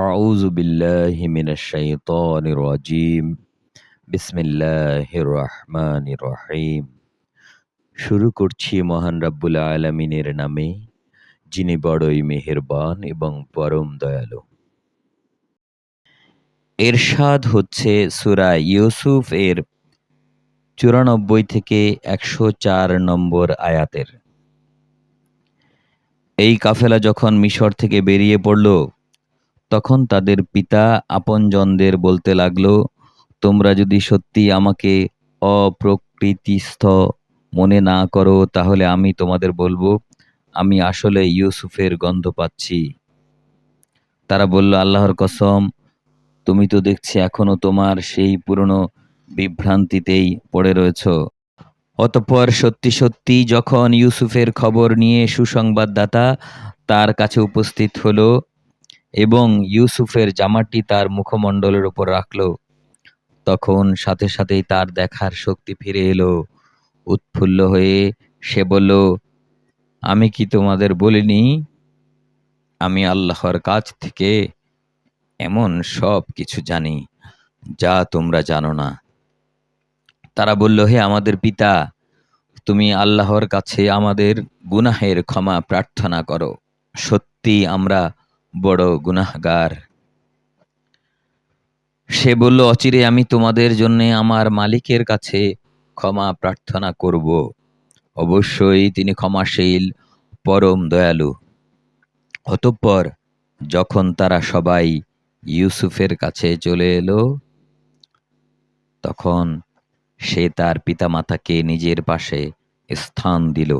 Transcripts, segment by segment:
أعوذ بالله من الشيطان الرجيم بسم الله الرحمن الرحيم শুরু করছি মহান রাব্বুল আলামিনের নামে যিনি বড়ই মেহেরবান এবং পরম দয়ালু এরশাদ হচ্ছে সূরা ইউসুফ এর চুরানব্বই থেকে একশো চার নম্বর আয়াতের এই কাফেলা যখন মিশর থেকে বেরিয়ে পড়ল তখন তাদের পিতা আপনজনদের বলতে লাগল, তোমরা যদি সত্যি আমাকে অপ্রকৃতিস্থ মনে না করো, তাহলে আমি তোমাদের বলব, আমি আসলে ইউসুফের গন্ধ পাচ্ছি। তারা বলল, আল্লাহর কসম, তুমি তো দেখছি এখনও তোমার সেই পুরনো বিভ্রান্তিতেই পড়ে রয়েছ। অতঃপর সত্যি সত্যি যখন ইউসুফের খবর নিয়ে সুসংবাদদাতা তার কাছে উপস্থিত হলো এবং ইউসুফের জামাটি তার মুখমণ্ডলের উপর রাখল। তখন সাথে সাথেই তার দেখার শক্তি ফিরে এলো। উৎফুল্ল হয়ে সে বলল, আমি কি তোমাদের বলিনি? আমি আল্লাহর কাছ থেকে এমন সব কিছু জানি যা তোমরা জানো না। তারা বলল, হে আমাদের পিতা, তুমি আল্লাহর কাছে আমাদের গুনাহের ক্ষমা প্রার্থনা করো। সত্যি আমরা বড় গুনাহগার। সে বলল, অচিরে আমি তোমাদের জন্য আমার মালিকের কাছে ক্ষমা প্রার্থনা করব। অবশ্যই তিনি ক্ষমাশীল, পরম দয়ালু। অতঃপর যখন তারা সবাই ইউসুফের কাছে চলে এলো, তখন সে তার পিতামাতাকে নিজের পাশে স্থান দিল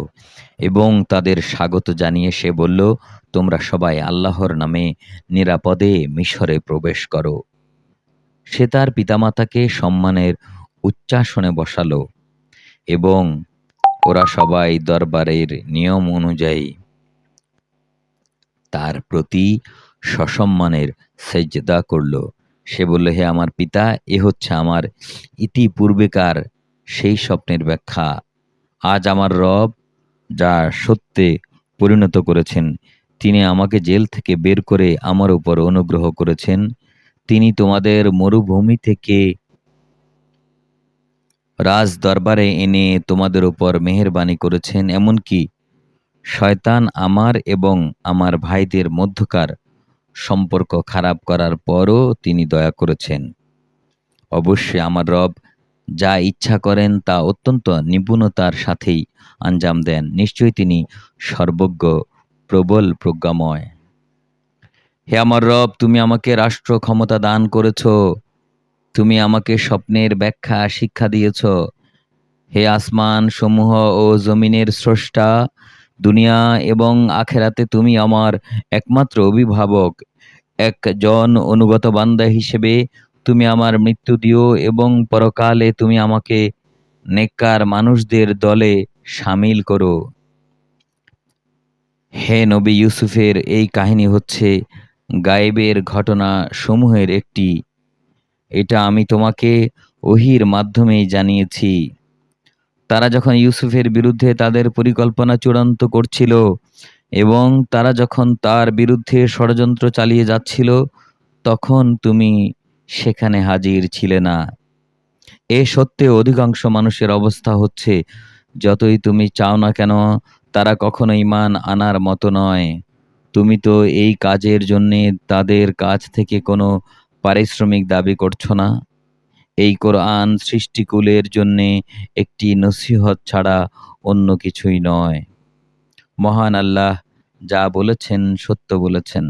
এবং তাদের স্বাগত জানিয়ে সে বলল, তোমরা সবাই আল্লাহর নামে নিরাপদে মিশরে প্রবেশ করো। সে তার পিতামাতাকে সম্মানের উচ্চাসনে বসালো এবং ওরা সবাই দরবারের নিয়ম অনুযায়ী তার প্রতি সসম্মানের সেজদা করল। সে বলল, হে আমার পিতা, এ হচ্ছে আমার ইতিপূর্বেকার সেই স্বপ্নের ব্যাখ্যা। আজ আমার রব, যা সত্যে পরিণত করেছেন, তিনি আমাকে জেল থেকে বের করে আমার উপর অনুগ্রহ করেছেন। তিনি তোমাদের মরুভূমি থেকে রাজ দরবারে এনে তোমাদের উপর মেহেরবানি করেছেন, এমনকি শয়তান আমার এবং আমার ভাইদের মধ্যকার সম্পর্ক খারাপ করার পরও তিনি দয়া করেছেন। অবশ্যই আমার রব যা ইচ্ছা করেন তা অত্যন্ত নিপুণতার সাথেই আঞ্জাম দেন। নিশ্চয়ই তিনি সর্বজ্ঞ, প্রবল প্রজ্ঞাময়। হে আমার রব, তুমি আমাকে রাষ্ট্র ক্ষমতা দান করেছ। তুমি আমাকে স্বপ্নের ব্যাখ্যা, শিক্ষা দিয়েছ। হে আসমান সমূহ ও জমিনের স্রষ্টা, দুনিয়া এবং আখেরাতে তুমি আমার একমাত্র অভিভাবক, একজন অনুগত বান্দা হিসেবে তুমি আমার মৃত্যু দিও এবং পরকালে তুমি আমাকে নেককার মানুষদের দলে সামিল করো। হে নবী ইউসুফের এই কাহিনী হচ্ছে গায়েবের ঘটনা সমূহের একটি। এটা আমি তোমাকে ওহির মাধ্যমেই জানিয়েছি। তারা যখন ইউসুফের বিরুদ্ধে তাদের পরিকল্পনা চূড়ান্ত করছিল এবং তারা যখন তার বিরুদ্ধে ষড়যন্ত্র চালিয়ে যাচ্ছিল, তখন তুমি সেখানে হাজির ছিলে না। এ সত্ত্বে অধিকাংশ মানুষের অবস্থা হচ্ছে, যতই তুমি চাও না কেন, তারা কখনো ইমান আনার মতো নয়। তুমি তো এই কাজের জন্যে তাদের কাছ থেকে কোনো পারিশ্রমিক দাবি করছ না? এই কোরআন সৃষ্টিকুলের জন্যে একটি নসিহত ছাড়া অন্য কিছুই নয়। মহান আল্লাহ যা বলেছেন সত্য বলেছেন।